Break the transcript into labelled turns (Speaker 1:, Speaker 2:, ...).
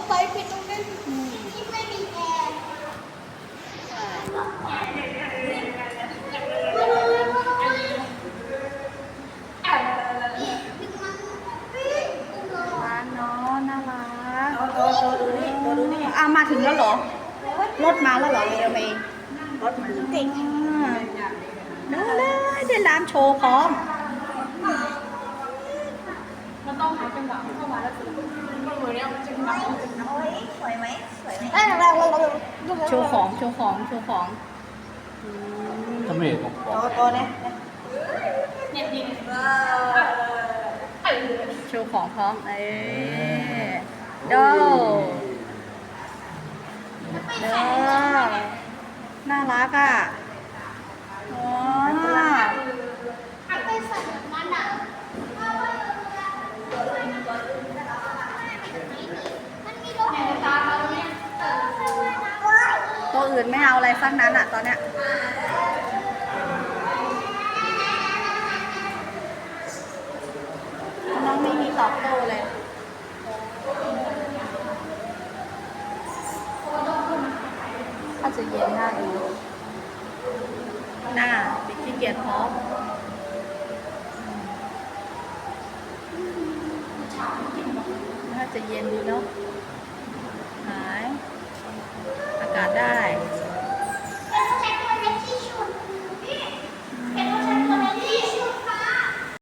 Speaker 1: ก็ไปปิดตรงนั้นที่ไม่มีแอร์
Speaker 2: ร้านเนาะน่ารัก
Speaker 3: โตโตดูนี่โตดูนี่
Speaker 2: อะมาถึงแล้วเหรอ รถมาแล้วเหรอเรเมย์
Speaker 3: รถมัน
Speaker 2: เก่งอะดูเลยเดี๋ยวร้านโชว์พร้อม
Speaker 3: มันต้องหาจังหวะเข้ามาแล้วถึ งมันเนี้ยมันจึงนับมันจึงนับ
Speaker 1: โอ้ยสวยไหมสวยไหม
Speaker 2: โชว์ของโชว์ของโชว์ของอืม
Speaker 4: เขมของ
Speaker 3: โตโตเนี่ย
Speaker 1: เนี่ยดี
Speaker 2: โชว์ของพร้อมเอ้ยโดเด้อน่ารักอะอ๋อ
Speaker 1: ไปใส่แบบนั้นอะมันมีรถตาเราเนี่ย
Speaker 2: ตัวอื่นไม่เอาอะไรสักนั้นอะตอนเนี้ยน้องไม่มีตอบโต้เลยถ้าจะเย็นหน้าดูหน้าปิดขี้เกียจพร้อมน่าจะเย็นดีเนาะ